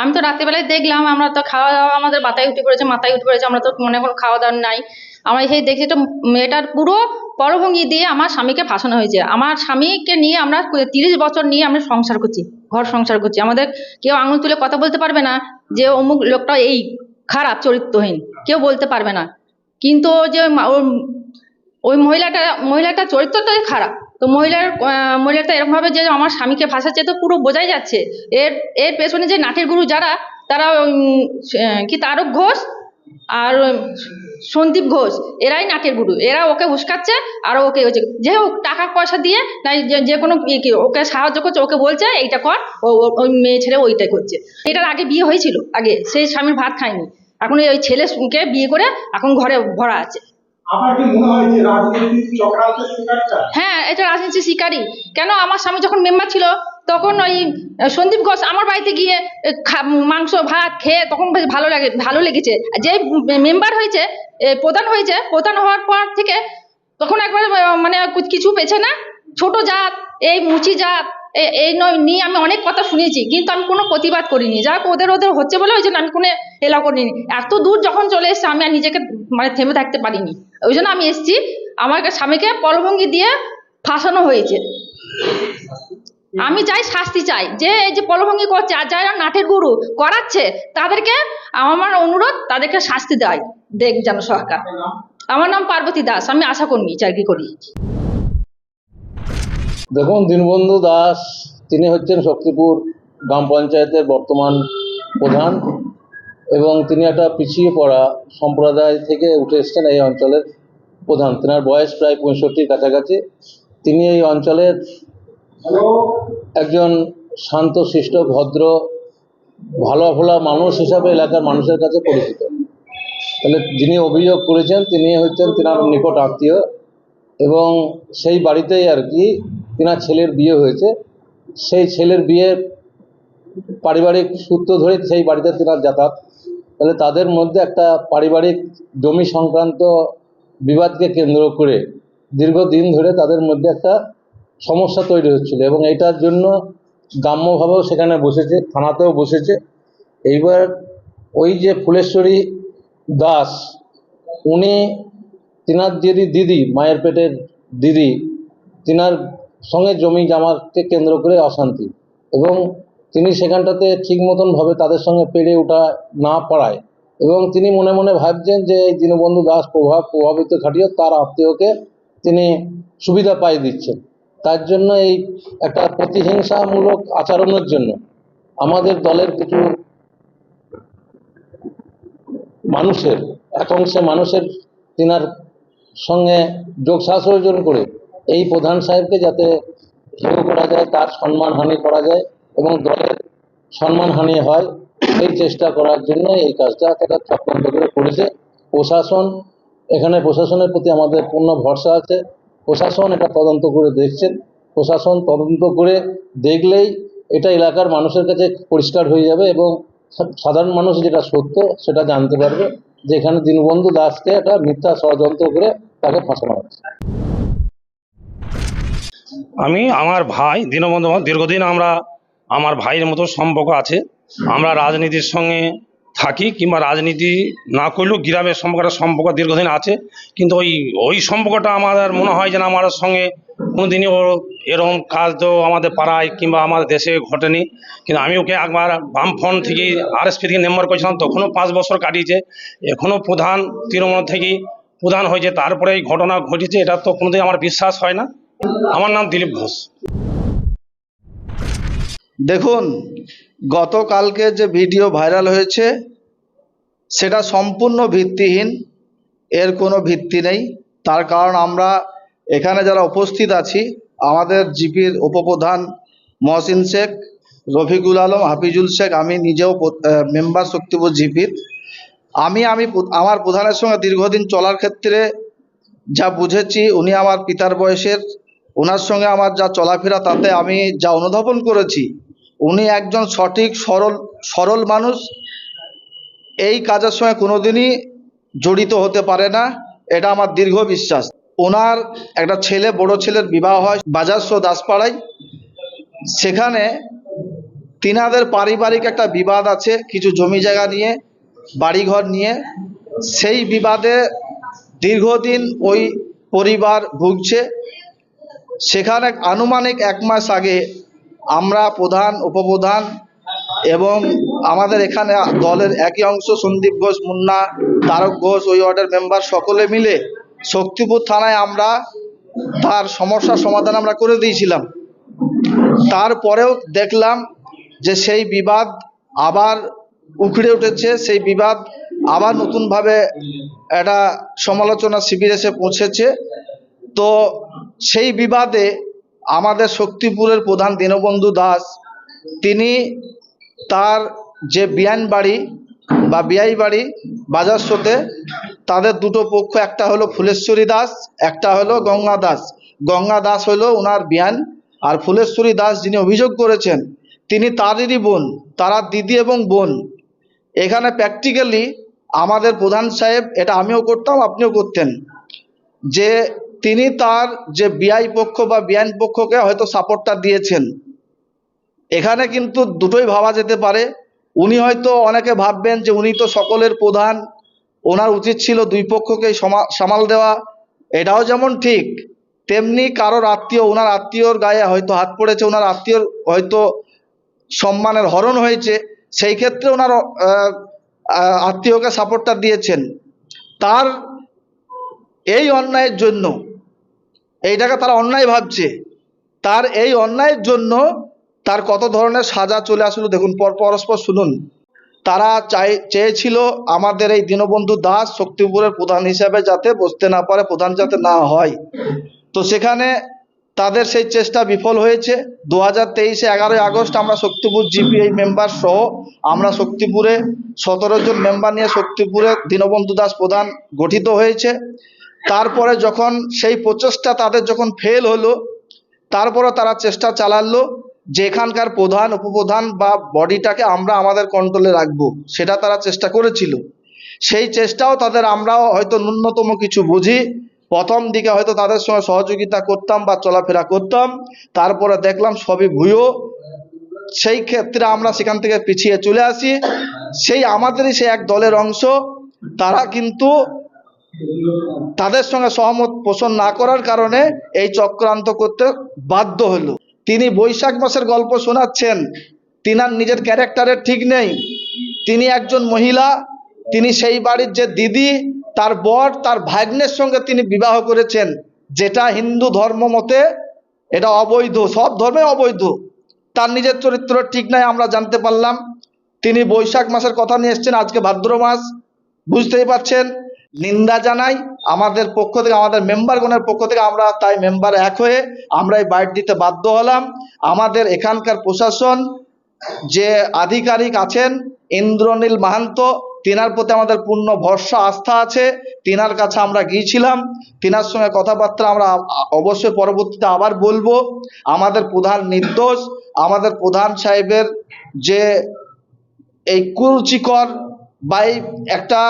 আমি তো রাত্রিবেলায় দেখলাম, আমরা তো খাওয়া দাওয়া, আমাদের মাথায় উঠে পড়েছে, মাথায় উঠে পড়েছে, আমরা তো মনে কোনো খাওয়া দাওয়া নাই। আমরা সেই দেখছি তো মেয়েটার পুরো পরভঙ্গি দিয়ে আমার স্বামীকে ফাঁসানো হয়েছে। আমার স্বামীকে নিয়ে আমরা তিরিশ বছর নিয়ে আমরা সংসার করছি, ঘর সংসার করছি। আমাদের কেউ আঙুল তুলে কথা বলতে পারবে না যে অমুক লোকটা এই খারাপ, চরিত্রহীন। কেউ বলতে পারবে না। কিন্তু যে ওই মহিলাটা মহিলাটা চরিত্রটাই খারাপ। তো মহিলার মহিলাটা এরকম ভাবে যে আমার স্বামীকে ফাঁসাচ্ছে তো পুরো বোঝাই যাচ্ছে। এর এর পেছনে যে নাটের গুরু যারা, তারা কি তারক ঘোষ আর সন্দীপ ঘোষ, এরাই নাটের গুরু। এরা ওকে উস্কাচ্ছে আর ওকে হচ্ছে যে হোক টাকা পয়সা দিয়ে নাই যে- কোনো ওকে সাহায্য করছে, ওকে বলছে, এইটা কর ওই মেয়ে ছেলে ওইটাই করছে। এটার আগে বিয়ে হয়েছিল, আগে। সেই স্বামীর ভাত খায়নি। এখন ওই ছেলেকে বিয়ে করে এখন ঘরে ভরা আছে। হয় এটা রাজনীতি শিকারী কেন? আমার স্বামী যখন মেম্বার ছিল, তখন ওই সন্দীপ ঘোষ আমার বাড়িতে গিয়ে মাংস, ভাত খেয়ে তখন বেশ ভালো লাগে, ভালো লেগেছে। যে মেম্বার হয়েছে প্রধান হয়েছে, প্রধান হওয়ার পর থেকে তখন একবার মানে কিছু পেছে না। ছোট জাত, এই মুচি জাত এই নয়, নিয়ে আমি অনেক কথা শুনেছি, কিন্তু আমি কোনো প্রতিবাদ করিনি। যাক ওদের ওদের হচ্ছে বলে ওই জন্য আমি কোনো এলাও করিনি। এত দূর যখন চলে এসছে, আমি আর নিজেকে মানে থেমে থাকতে পারিনি। ওই জন্য আমি এসেছি। আমার স্বামীকে পরভঙ্গি দিয়ে ফাঁসানো হয়েছে। আমি চাই, শাস্তি চাই। যে এই যে পলভঙ্গি করছে, আর যারা নাটের গুরু করাচ্ছে, তাদেরকে আমার অনুরোধ, তাদেরকে শাস্তি দেয়। দেখ যেন সরকার। আমার নাম পার্বতী দাস। আমি আশা কর্মী, চাকরি করি। দেখুন, দীনবন্ধু দাস, তিনি হচ্ছেন শক্তিপুর গ্রাম পঞ্চায়েতের বর্তমান প্রধান। এবং তিনি একটা পিছিয়ে পড়া সম্প্রদায় থেকে উঠে এসেছেন এই অঞ্চলের প্রধান। তেনার বয়স প্রায় পঁয়ষট্টির কাছাকাছি। তিনি এই অঞ্চলের একজন শান্ত, শিষ্ট, ভদ্র, ভালো ভোলা মানুষ হিসাবে এলাকার মানুষের কাছে পরিচিত। তাহলে যিনি অভিযোগ করেছেন, তিনি হচ্ছেন তেনার নিকট আত্মীয় এবং সেই বাড়িতেই আর কি তেনার ছেলের বিয়ে হয়েছে। সেই ছেলের বিয়ে পারিবারিক সূত্র ধরে সেই বাড়িতে তেনার যাতায়াত। তাহলে তাদের মধ্যে একটা পারিবারিক জমি সংক্রান্ত বিবাদকে কেন্দ্র করে দীর্ঘদিন ধরে তাদের মধ্যে একটা সমস্যা তৈরি হচ্ছিল এবং এটার জন্য গ্রাম্যভাবেও সেখানে বসেছে, থানাতেও বসেছে। এইবার ওই যে ফুলেশ্বরী দাস, উনি তিনার যিনি দিদি, মায়ের পেটের দিদি, তিনার সঙ্গে জমি জামাকে কেন্দ্র করে অশান্তি এবং তিনি সেখানটাতে ঠিক মতনভাবে তাদের সঙ্গে পেরে ওঠা না পারায়। এবং তিনি মনে মনে ভাবছেন যে এই দীনবন্ধু দাস প্রভাব প্রভাবিত খাটিয়ে তার আত্মীয়কে তিনি সুবিধা পাই দিচ্ছেন। তার জন্য এই একটা প্রতিহিংসামূলক আচরণের জন্য আমাদের দলের কিছু মানুষের, এক অংশে মানুষের তিনার সঙ্গে যোগ শাসন করে এই প্রধান সাহেবকে যাতে হেয় করা যায়, তার সম্মানহানি করা যায় দলের সম্মানহানি হয়, এই চেষ্টা করার জন্য এই কাজটা তারা চক্রান্ত করে করেছে। প্রশাসন, এখানে প্রশাসনের প্রতি আমাদের পূর্ণ ভরসা আছে। প্রশাসন এটা তদন্ত করে দেখছেন প্রশাসন তদন্ত করে দেখলেই এটা এলাকার মানুষের কাছে পরিষ্কার হয়ে যাবে এবং সাধারণ মানুষ যেটা সত্য সেটা জানতে পারবে যে এখানে দীনবন্ধু দাসকে একটা মিথ্যা ষড়যন্ত্র করে তাকে ফাঁসানো হচ্ছে আমি, আমার ভাই দীনবন্ধু, দীর্ঘদিন আমরা আমার ভাইয়ের মতো সম্পর্ক আছে। আমরা রাজনীতির সঙ্গে থাকি কিংবা রাজনীতি না করলেও গ্রামের সম্পর্কটা সম্পর্ক দীর্ঘদিন আছে। কিন্তু ওই ওই সম্পর্কটা আমাদের মনে হয় যেন আমার সঙ্গে কোনোদিনই ও এরকম কাজ তো আমাদের পাড়ায় কিংবা আমাদের দেশে ঘটেনি। কিন্তু আমি ওকে একবার বামফ্রন্ট থেকে আরএসপি থেকে মেম্বার করেছিলাম, তখনও পাঁচ বছর কাটিয়েছে। এখনও প্রধান তৃণমূল থেকে প্রধান হয়েছে। তারপরে এই ঘটনা ঘটেছে, এটা তো কোনোদিন আমার বিশ্বাস হয় না। আমার নাম দিলীপ ঘোষ। দেখুন, গতকালকে যে ভিডিও ভাইরাল হয়েছে, সেটা সম্পূর্ণ ভিত্তিহীন, এর কোনো ভিত্তি নেই। তার কারণ আমরা এখানে যারা উপস্থিত আছি, আমাদের জিপির উপপ্রধান মহসিন শেখ, রফিকুল আলম, হাফিজুল শেখ, আমি নিজেও মেম্বার শক্তিপুর জিপির। আমি আমি আমার প্রধানের সঙ্গে দীর্ঘদিন চলার ক্ষেত্রে যা বুঝেছি, উনি আমার পিতার বয়সের ওনার সঙ্গে আমার যা চলাফেরা, তাতে আমি যা অনুধাবন করেছি উনি একজন সঠিক, সরল সরল মানুষ। এই কাজের সঙ্গে কোনোদিনই জড়িত হতে পারে না। এটা আমার দীর্ঘ বিশ্বাস। ওনার একটা ছেলে, বড় ছেলের বিবাহ হয় বাজারশো দাসপাড়ায়। সেখানে তিনাদের পারিবারিক একটা বিবাদ আছে, কিছু জমি জায়গা নিয়ে, বাড়িঘর নিয়ে। সেই বিবাদে দীর্ঘদিন ওই পরিবার ভুগছে। সেখানে আনুমানিক এক মাস আগে আমরা প্রধান, উপপ্রধান এবং আমাদের এখানে দলের একই অংশ সন্দীপ ঘোষ, মুন্না, তারক ঘোষ, ওই ওয়ার্ডের মেম্বার সকলে মিলে শক্তিপুর থানায় আমরা তার সমস্যার সমাধান আমরা করে দিয়েছিলাম। তারপরেও দেখলাম যে সেই বিবাদ আবার উখড়ে উঠেছে, সেই বিবাদ আবার নতুনভাবে একটা সমালোচনা শিবির এসে পৌঁছেছে। তো সেই বিবাদে আমাদের শক্তিপুরের প্রধান দীনবন্ধু দাস, তিনি তার যে বিয়ান বাড়ি বা বিয়াই বাড়ি বাজারশোতে তাদের দুটো পক্ষ, একটা হলো ফুলেশ্বরী দাস, একটা হলো গঙ্গা দাস। গঙ্গা দাস হলো ওনার বিয়ান আর ফুলেশ্বরী দাস যিনি অভিযোগ করেছেন, তিনি তাদেরই বোন, তারা দিদি এবং বোন। এখানে প্র্যাকটিক্যালি আমাদের প্রধান সাহেব, এটা আমিও করতাম, আপনিও করতেন, যে তিনি তার যে বিআই পক্ষ বা বিআইন পক্ষকে হয়তো সাপোর্টটা দিয়েছেন। এখানে কিন্তু দুটোই ভাবা যেতে পারে। উনি হয়তো অনেকে ভাববেন যে উনি তো সকলের প্রধান, ওনার উচিত ছিল দুই পক্ষকেই সমা- সামাল দেওয়া। এটাও যেমন ঠিক, তেমনি কারোর আত্মীয় ওনার আত্মীয়র গায়ে হয়তো হাত পড়েছে ওনার আত্মীয়র হয়তো সম্মানের হরণ হয়েছে, সেই ক্ষেত্রে ওনার আত্মীয়কে সাপোর্টটা দিয়েছেন। তার এই অন্যায়ের জন্য এইটাকে তারা অন্যায় ভাবছে। তার এই অন্যায়ের জন্য তার কত ধরনের সাজা চলে আসলো দেখুন, পর পরস্পর শুনুন। তারা চাই, চেয়েছিল আমাদের এই দীনবন্ধু দাস শক্তিপুরের প্রধান হিসাবে যাতে বসতে না পারে, প্রধান যাতে না হয়। তো সেখানে তাদের সেই চেষ্টা বিফল হয়েছে। দু হাজার তেইশে এগারোই আগস্ট আমরা শক্তিপুর জিপিআই মেম্বার সহ আমরা শক্তিপুরে সতেরো জন মেম্বার নিয়ে শক্তিপুরে দীনবন্ধু দাস প্রধান গঠিত হয়েছে। তারপরে যখন সেই প্রচেষ্টা তাদের যখন ফেল হলো তারপরে তারা চেষ্টা চালালো যে এখানকার প্রধান, উপপ্রধান বা বডিটাকে আমরা আমাদের কন্ট্রোলে রাখব, সেটা তারা চেষ্টা করেছিল। সেই চেষ্টাও তাদের আমরাও হয়তো ন্যূনতম কিছু বুঝি। প্রথম দিকে হয়তো তাদের সঙ্গে সহযোগিতা করতাম বা চলাফেরা করতাম, তারপরে দেখলাম সবই ভুয়ো। সেই ক্ষেত্রে আমরা সেখান থেকে পিছিয়ে চলে আসি। সেই আমাদেরই সেই এক দলের অংশ, তারা কিন্তু তাদের সঙ্গে সহমত পোষণ না করার কারণে এই চক্রান্ত করতে বাধ্য হলো। তিনি বৈশাখ মাসের গল্প শোনাচ্ছেন, তিনার নিজের ক্যারেক্টারের ঠিক নেই। তিনি একজন মহিলা, তিনি সেই বাড়ির যে দিদি, তার বর, তার ভাগ্নের সঙ্গে তিনি বিবাহ করেছেন, যেটা হিন্দু ধর্ম মতে এটা অবৈধ, সব ধর্মে অবৈধ। তার নিজের চরিত্র ঠিক নাই, আমরা জানতে পারলাম। তিনি বৈশাখ মাসের কথা নিয়ে এসছেন, আজকে ভাদ্র মাস, বুঝতেই পারছেন। নিন্দা জানাই। আমাদের পক্ষ থেকে, আমাদের মেম্বারগণের পক্ষ থেকে আমরা তাই মেম্বার এক হয়ে আমরা এই বাইট দিতে বাধ্য হলাম। আমাদের এখানকার প্রশাসন যে আধিকারিক আছেন, ইন্দ্রনীল মাহান্ত, তিনার প্রতি আমাদের পূর্ণ ভরসা, আস্থা আছে। তিনার কাছে আমরা গিয়েছিলাম। তিনার সঙ্গে কথাবার্তা আমরা অবশ্যই পরবর্তীতে আবার বলব। আমাদের প্রধান নির্দোষ, আমাদের প্রধান সাহেবের যে এই কুরুচিকর বা একটা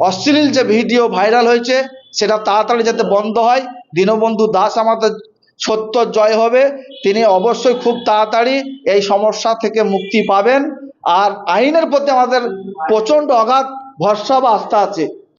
অশ্লীল যে ভিডিও ভাইরাল হয়েছে, সেটা তাড়াতাড়ি যাতে বন্ধ হয়। দীনবন্ধু দাস আমাদের সত্য জয় হবে। তিনি অবশ্যই খুব তাড়াতাড়ি এই সমস্যা থেকে মুক্তি পাবেন। আর আইনের প্রতি আমাদের প্রচণ্ড অগাধ ভরসা বা আস্থা আছে।